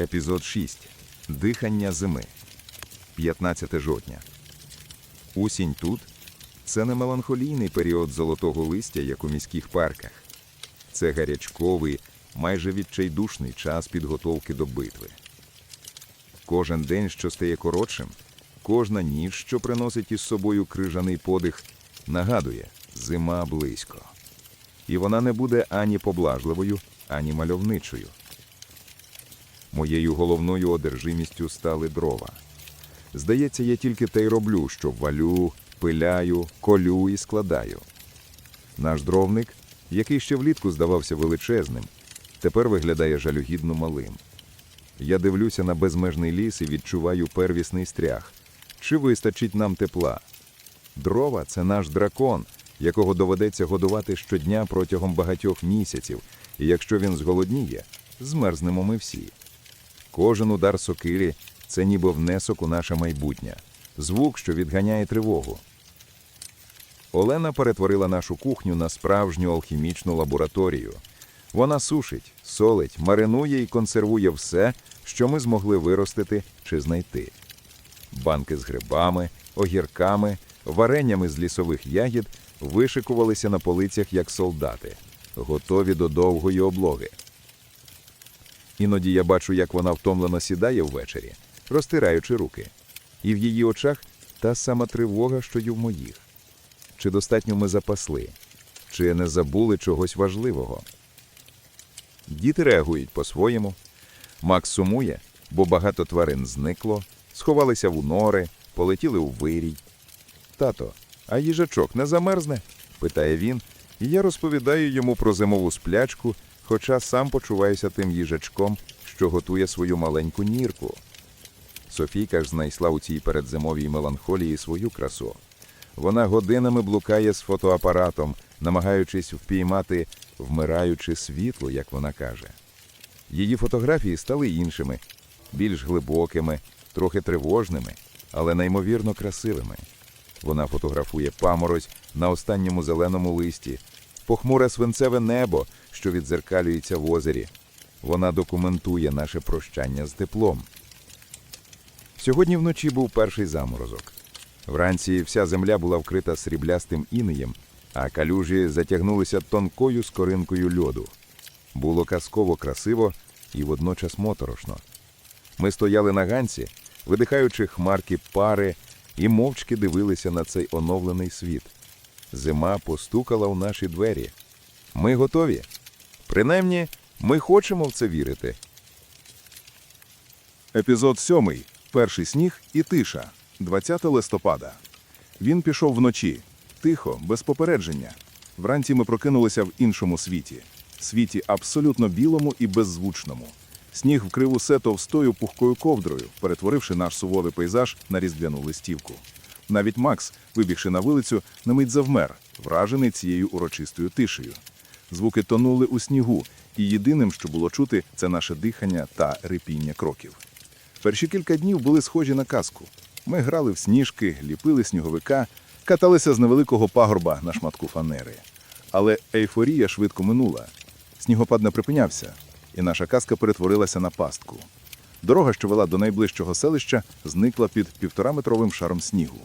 Епізод 6. Дихання зими. 15 жовтня. Усінь тут це не меланхолійний період золотого листя, як у міських парках. Це гарячковий, майже відчайдушний час підготовки до битви. Кожен день, що стає коротшим, кожна ніч, що приносить із собою крижаний подих, нагадує зима близько. І вона не буде ані поблажливою, ані мальовничою. Моєю головною одержимістю стали дрова. Здається, я тільки те й роблю, що валю, пиляю, колю і складаю. Наш дровник, який ще влітку здавався величезним, тепер виглядає жалюгідно малим. Я дивлюся на безмежний ліс і відчуваю первісний стрях. Чи вистачить нам тепла? Дрова це наш дракон, якого доведеться годувати щодня протягом багатьох місяців, і якщо він зголодніє, змерзнемо ми всі. Кожен удар сокирі це ніби внесок у наше майбутнє, звук, що відганяє тривогу. Олена перетворила нашу кухню на справжню алхімічну лабораторію. Вона сушить, солить, маринує і консервує все, що ми змогли виростити чи знайти. Банки з грибами, огірками, вареннями з лісових ягід вишикувалися на полицях як солдати, готові до довгої облоги. Іноді я бачу, як вона втомлено сідає ввечері, розтираючи руки, і в її очах та сама тривога, що й у моїх. Чи достатньо ми запасли, чи не забули чогось важливого? Діти реагують по-своєму. Макс сумує, бо багато тварин зникло, сховалися в нори, полетіли у вирій. Тато, а їжачок не замерзне? питає він, і я розповідаю йому про зимову сплячку, хоча сам почуваюся тим їжачком, що готує свою маленьку нірку. Софійка ж знайшла у цій передзимовій меланхолії свою красу. Вона годинами блукає з фотоапаратом, намагаючись впіймати вмираюче світло, як вона каже. Її фотографії стали іншими, більш глибокими, трохи тривожними, але неймовірно красивими. Вона фотографує паморозь на останньому зеленому листі, похмуре свинцеве небо, що відзеркалюється в озері. Вона документує наше прощання з теплом. Сьогодні вночі був перший заморозок. Вранці вся земля була вкрита сріблястим інеєм, а калюжі затягнулися тонкою скоринкою льоду. Було казково красиво і водночас моторошно. Ми стояли на ганці, видихаючи хмарки пари, і мовчки дивилися на цей оновлений світ. Зима постукала у наші двері. Ми готові. Принаймні, ми хочемо в це вірити. Епізод 7. Перший сніг і тиша. 20 листопада. Він пішов вночі. Тихо, без попередження. Вранці ми прокинулися в іншому світі. Світі абсолютно білому і беззвучному. Сніг вкрив усе товстою пухкою ковдрою, перетворивши наш суворий пейзаж на різдвяну листівку. Навіть Макс, вибігши на вулицю, на мить завмер, вражений цією урочистою тишею. Звуки тонули у снігу, і єдиним, що було чути, це наше дихання та рипіння кроків. Перші кілька днів були схожі на казку. Ми грали в сніжки, ліпили сніговика, каталися з невеликого пагорба на шматку фанери. Але ейфорія швидко минула. Снігопад не припинявся, і наша казка перетворилася на пастку. Дорога, що вела до найближчого селища, зникла під півтораметровим шаром снігу.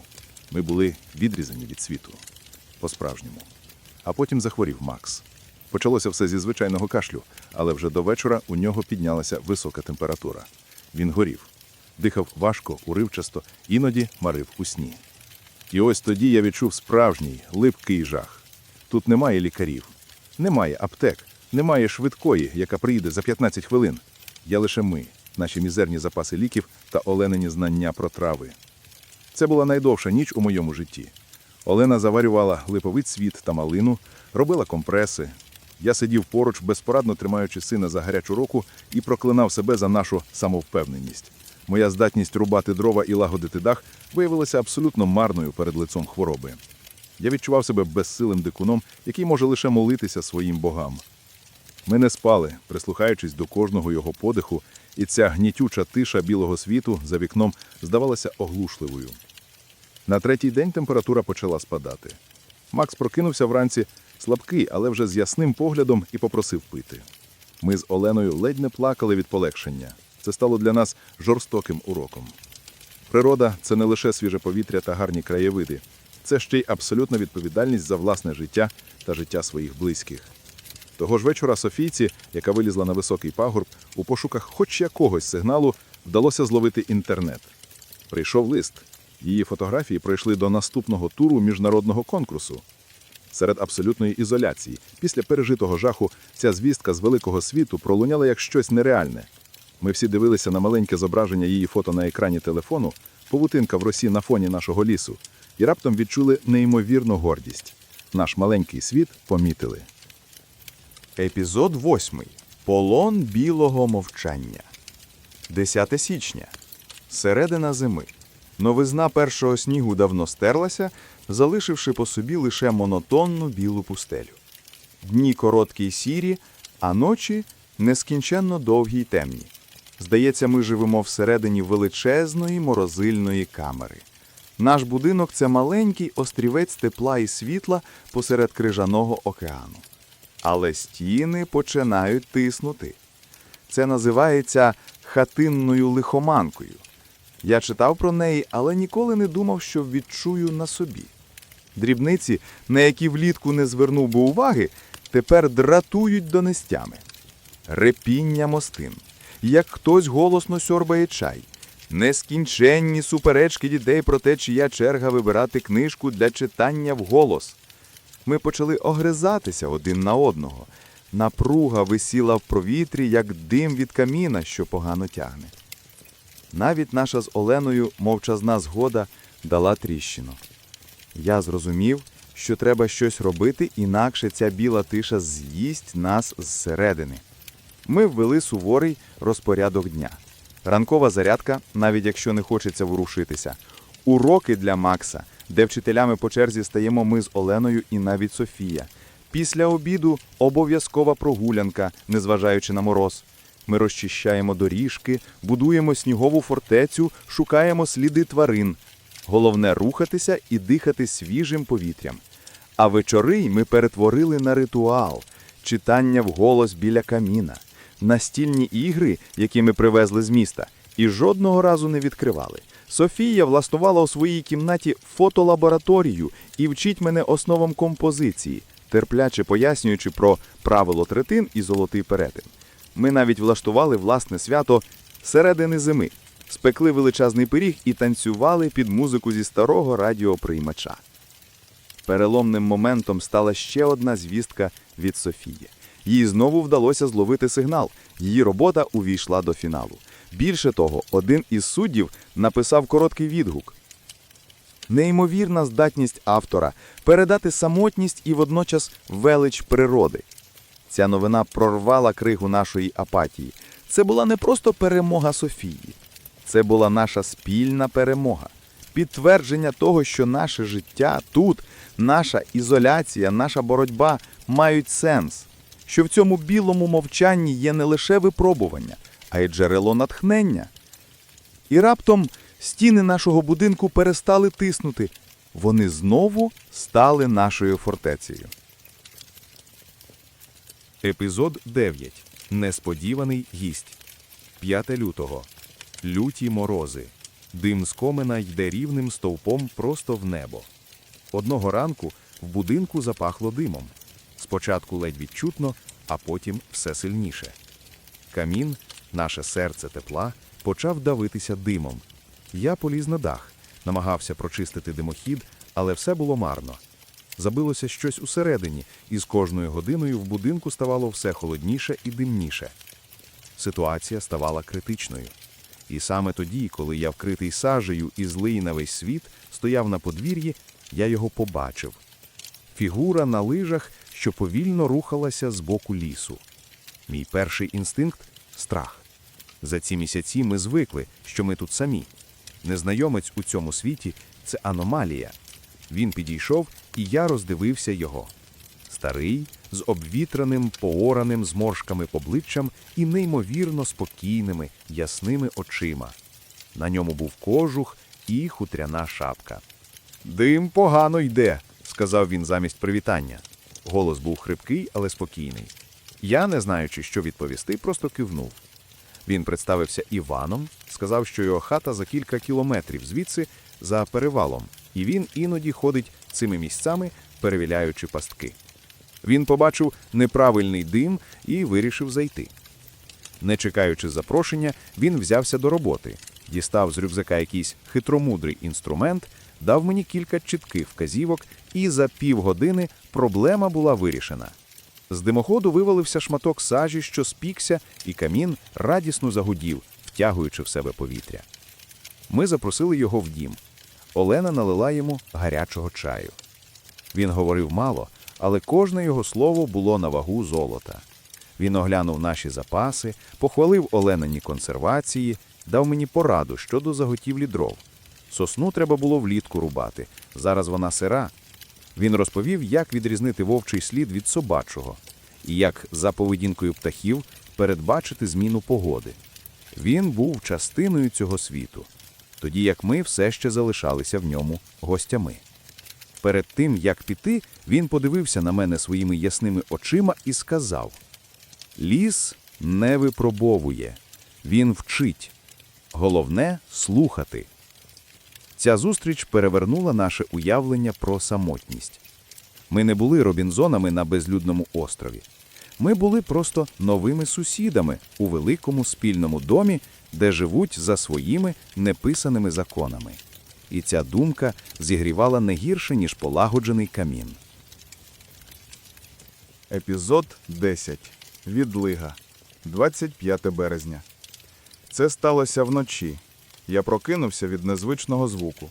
Ми були відрізані від світу. По-справжньому. А потім захворів Макс. Почалося все зі звичайного кашлю, але вже до вечора у нього піднялася висока температура. Він горів, дихав важко, уривчасто, іноді марив у сні. І ось тоді я відчув справжній липкий жах. Тут немає лікарів, немає аптек, немає швидкої, яка приїде за 15 хвилин. Я лише ми, наші мізерні запаси ліків та Оленині знання про трави. Це була найдовша ніч у моєму житті. Олена заварювала липовий цвіт та малину, робила компреси. Я сидів поруч, безпорадно тримаючи сина за гарячу руку, і проклинав себе за нашу самовпевненість. Моя здатність рубати дрова і лагодити дах виявилася абсолютно марною перед лицом хвороби. Я відчував себе безсилим дикуном, який може лише молитися своїм богам. Ми не спали, прислухаючись до кожного його подиху, і ця гнітюча тиша білого світу за вікном здавалася оглушливою. На третій день температура почала спадати. Макс прокинувся вранці слабкий, але вже з ясним поглядом і попросив пити. Ми з Оленою ледь не плакали від полегшення. Це стало для нас жорстоким уроком. Природа це не лише свіже повітря та гарні краєвиди, це ще й абсолютна відповідальність за власне життя та життя своїх близьких. Того ж вечора Софійці, яка вилізла на високий пагорб, у пошуках хоч якогось сигналу вдалося зловити інтернет. Прийшов лист. Її фотографії пройшли до наступного туру міжнародного конкурсу. Серед абсолютної ізоляції, після пережитого жаху, ця звістка з великого світу пролуняла як щось нереальне. Ми всі дивилися на маленьке зображення її фото на екрані телефону, павутинка в росі на фоні нашого лісу, і раптом відчули неймовірну гордість. Наш маленький світ помітили. Епізод 8. Полон білого мовчання. 10 січня. Середина зими. Новизна першого снігу давно стерлася, залишивши по собі лише монотонну білу пустелю. Дні короткі й сірі, а ночі нескінченно довгі й темні. Здається, ми живемо всередині величезної морозильної камери. Наш будинок це маленький острівець тепла і світла посеред крижаного океану. Але стіни починають тиснути. Це називається хатинною лихоманкою. Я читав про неї, але ніколи не думав, що відчую на собі. Дрібниці, на які влітку не звернув би уваги, тепер дратують до нестями. Репіння мостин, як хтось голосно сьорбає чай, нескінченні суперечки дітей про те, чия черга вибирати книжку для читання вголос. Ми почали огризатися один на одного. Напруга висіла в провітрі, як дим від каміна, що погано тягне. Навіть наша з Оленою мовчазна згода дала тріщину. Я зрозумів, що треба щось робити, інакше ця біла тиша з'їсть нас зсередини. Ми ввели суворий розпорядок дня. Ранкова зарядка, навіть якщо не хочеться ворушитися. Уроки для Макса, де вчителями по черзі стаємо ми з Оленою і навіть Софія. Після обіду обов'язкова прогулянка, незважаючи на мороз. Ми розчищаємо доріжки, будуємо снігову фортецю, шукаємо сліди тварин. Головне рухатися і дихати свіжим повітрям. А вечори ми перетворили на ритуал, читання вголос біля каміна, настільні ігри, які ми привезли з міста, і жодного разу не відкривали. Софія власнувала у своїй кімнаті фотолабораторію і вчить мене основам композиції, терпляче пояснюючи про правило третин і золотий перетин. Ми навіть влаштували власне свято середини зими, спекли величезний пиріг і танцювали під музику зі старого радіоприймача. Переломним моментом стала ще одна звістка від Софії. Їй знову вдалося зловити сигнал. Її робота увійшла до фіналу. Більше того, один із суддів написав короткий відгук. Неймовірна здатність автора передати самотність і водночас велич природи. Ця новина прорвала кригу нашої апатії. Це була не просто перемога Софії, це була наша спільна перемога, підтвердження того, що наше життя тут, наша ізоляція, наша боротьба мають сенс, що в цьому білому мовчанні є не лише випробування, а й джерело натхнення. І раптом стіни нашого будинку перестали тиснути. Вони знову стали нашою фортецею. Епізод 9. Несподіваний гість. 5 лютого. Люті морози. Дим з комина йде рівним стовпом просто в небо. Одного ранку в будинку запахло димом. Спочатку ледь відчутно, а потім все сильніше. Камін, наше серце тепла, почав давитися димом. Я поліз на дах, намагався прочистити димохід, але все було марно. Забилося щось усередині, і з кожною годиною в будинку ставало все холодніше і димніше. Ситуація ставала критичною. І саме тоді, коли я вкритий сажею і злий на весь світ, стояв на подвір'ї, я його побачив. Фігура на лижах, що повільно рухалася з боку лісу. Мій перший інстинкт страх. За ці місяці ми звикли, що ми тут самі. Незнайомець у цьому світі це аномалія. Він підійшов, і я роздивився його. Старий, з обвітраним, поораним зморшками обличчям і неймовірно спокійними, ясними очима. На ньому був кожух і хутряна шапка. Дим погано йде, сказав він замість привітання. Голос був хрипкий, але спокійний. Я, не знаючи, що відповісти, просто кивнув. Він представився Іваном, сказав, що його хата за кілька кілометрів звідси за перевалом, і він іноді ходить цими місцями, перевіряючи пастки. Він побачив неправильний дим і вирішив зайти. Не чекаючи запрошення, він взявся до роботи, дістав з рюкзака якийсь хитромудрий інструмент, дав мені кілька чітких вказівок, і за півгодини проблема була вирішена. З димоходу вивалився шматок сажі, що спікся, і камін радісно загудів, втягуючи в себе повітря. Ми запросили його в дім. Олена налила йому гарячого чаю. Він говорив мало, але кожне його слово було на вагу золота. Він оглянув наші запаси, похвалив Оленині консервації, дав мені пораду щодо заготівлі дров. Сосну треба було влітку рубати, зараз вона сира. Він розповів, як відрізнити вовчий слід від собачого, і як за поведінкою птахів передбачити зміну погоди. Він був частиною цього світу, тоді як ми все ще залишалися в ньому гостями. Перед тим, як піти, він подивився на мене своїми ясними очима і сказав: Ліс не випробовує, він вчить. Головне слухати. Ця зустріч перевернула наше уявлення про самотність. Ми не були робінзонами на безлюдному острові. Ми були просто новими сусідами у великому спільному домі, де живуть за своїми неписаними законами. І ця думка зігрівала не гірше, ніж полагоджений камін. Епізод 10. Відлига. 25 березня. Це сталося вночі. Я прокинувся від незвичного звуку.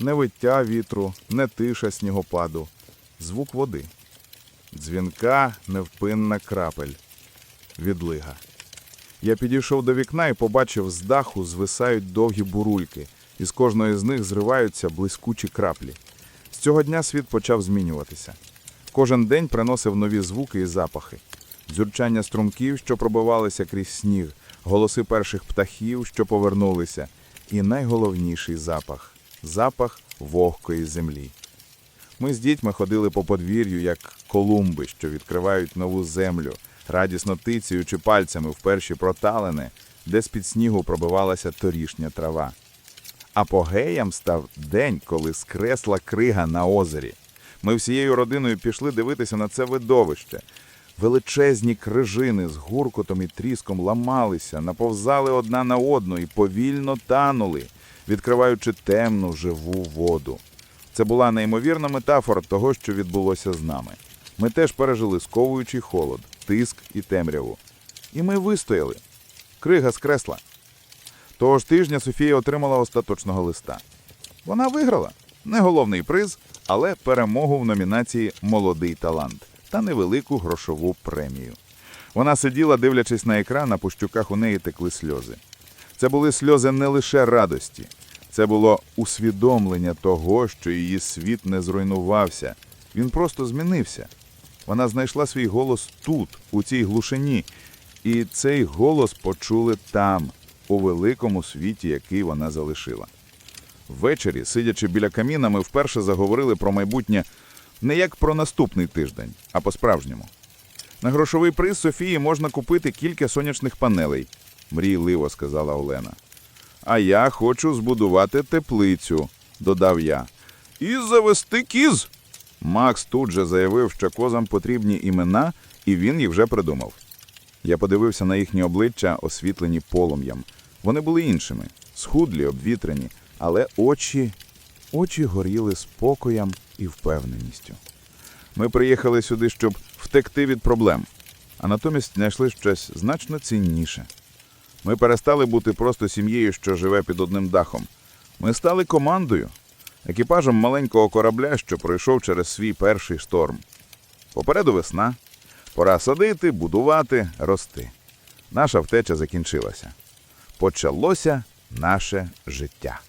Не виття вітру, не тиша снігопаду. Звук води. Дзвінка, невпинна крапель. Відлига. Я підійшов до вікна і побачив, з даху звисають довгі бурульки, і з кожної з них зриваються блискучі краплі. З цього дня світ почав змінюватися. Кожен день приносив нові звуки і запахи. Дзюрчання струмків, що пробивалися крізь сніг, голоси перших птахів, що повернулися, і найголовніший запах запах вогкої землі. Ми з дітьми ходили по подвір'ю, як колумби, що відкривають нову землю, радісно тицюючи пальцями в перші проталини, де з-під снігу пробивалася торішня трава. Апогеєм став день, коли скресла крига на озері. Ми всією родиною пішли дивитися на це видовище. Величезні крижини з гуркотом і тріском ламалися, наповзали одна на одну і повільно танули, відкриваючи темну живу воду. Це була неймовірна метафора того, що відбулося з нами. Ми теж пережили сковуючий холод, тиск і темряву. І ми вистояли. Крига скресла. Того ж тижня Софія отримала остаточного листа. Вона виграла не головний приз, але перемогу в номінації Молодий талант та невелику грошову премію. Вона сиділа, дивлячись на екран, на пущуках у неї текли сльози. Це були сльози не лише радості, це було усвідомлення того, що її світ не зруйнувався. Він просто змінився. Вона знайшла свій голос тут, у цій глушині, і цей голос почули там, у великому світі, який вона залишила. Ввечері, сидячи біля каміна, ми вперше заговорили про майбутнє не як про наступний тиждень, а по-справжньому. На грошовий приз Софії можна купити кілька сонячних панелей, мрійливо сказала Олена. А я хочу збудувати теплицю, додав я. І завести кіз. Макс тут же заявив, що козам потрібні імена, і він їх вже придумав. Я подивився на їхні обличчя, освітлені полум'ям. Вони були іншими, схудлі, обвітрені, але очі, очі горіли спокоєм і впевненістю. Ми приїхали сюди, щоб втекти від проблем, а натомість знайшли щось значно цінніше. Ми перестали бути просто сім'єю, що живе під одним дахом. Ми стали командою, екіпажем маленького корабля, що пройшов через свій перший шторм. Попереду весна. Пора садити, будувати, рости. Наша втеча закінчилася. Почалося наше життя.